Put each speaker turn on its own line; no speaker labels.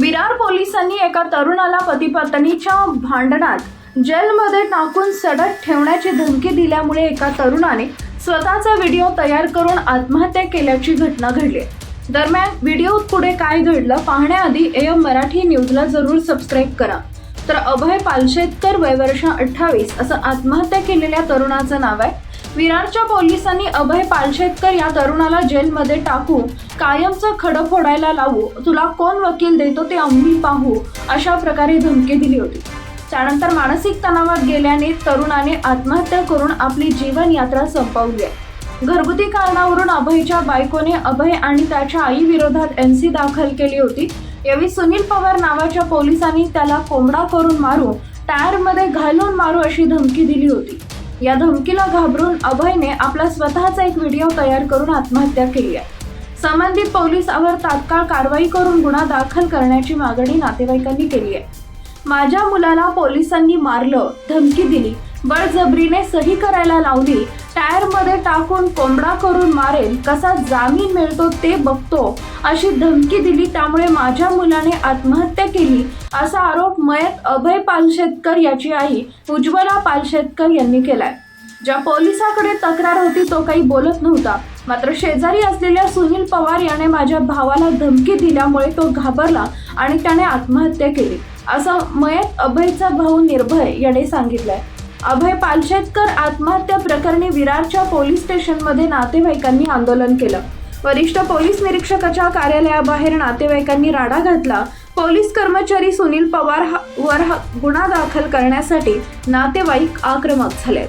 विरार पोलिसांनी एका तरुणाला पती पत्नीच्या भांडणात जेलमध्ये टाकून सडक ठेवण्याची धमकी दिल्यामुळे एका तरुणाने स्वतःचा व्हिडिओ तयार करून आत्महत्या केल्याची घटना घडली. दरम्यान व्हिडिओत पुढे काय घडलं पाहण्याआधी एम मराठी न्यूजला जरूर सबस्क्राईब करा. तर अभय पालशेतकर वय वर्ष अठ्ठावीस असं आत्महत्या केलेल्या तरुणाचं नाव आहे विरारच्या पोलिसांनी अभय पालशेतकर या तरुणाला जेलमध्ये टाकू कायमचं खडं फोडायला लावू तुला कोण वकील देतो ते आम्ही पाहू अशा प्रकारे धमकी दिली होती. त्यानंतर मानसिक तणावात गेल्याने तरुणाने आत्महत्या करून आपली जीवनयात्रा संपवली आहे. घरगुती कारणावरून अभयच्या बायकोने अभय आणि त्याच्या आईविरोधात एन सी दाखल केली होती. यावेळी सुनील पवार नावाच्या पोलिसांनी त्याला कोंबडा करून मारू टायरमध्ये घालून मारू अशी धमकी दिली होती. या धमकीला घाबरून अभयने आपला स्वतःचा एक व्हिडिओ तयार करून आत्महत्या केली आहे. संबंधित पोलिसावर तात्काळ कारवाई करून गुन्हा दाखल करण्याची मागणी नातेवाईकांनी केली आहे. माझ्या मुलाला पोलिसांनी मारलं धमकी दिली बळजबरीने सही करायला लावली. टायरमध्ये टाकून कोंबडा करून मारेल कसा जामीन मिळतो ते बघतो. अशी धमकी दिली त्यामुळे माझ्या मुलाने आत्महत्या केली असा आरोप मयत अभय पालशेतकर याची आई उज्ज्वला पालशेतकर यांनी केलाय. ज्या पोलिसाकडे तक्रार होती तो काही बोलत नव्हता. मात्र शेजारी असलेल्या सुनील पवार याने माझ्या भावाला धमकी दिल्यामुळे तो घाबरला आणि त्याने आत्महत्या केली असं मयत अभयचा भाऊ निर्भय याने सांगितलंय. अभय पालशेतकर आत्महत्या प्रकरणी विरारच्या पोलीस स्टेशनमध्ये नातेवाईकांनी आंदोलन केलं. वरिष्ठ पोलीस निरीक्षकाच्या कार्यालयाबाहेर नातेवाईकांनी राडा घातला. पोलीस कर्मचारी सुनील पवार वर गुन्हा दाखल करण्यासाठी नातेवाईक आक्रमक झालेत.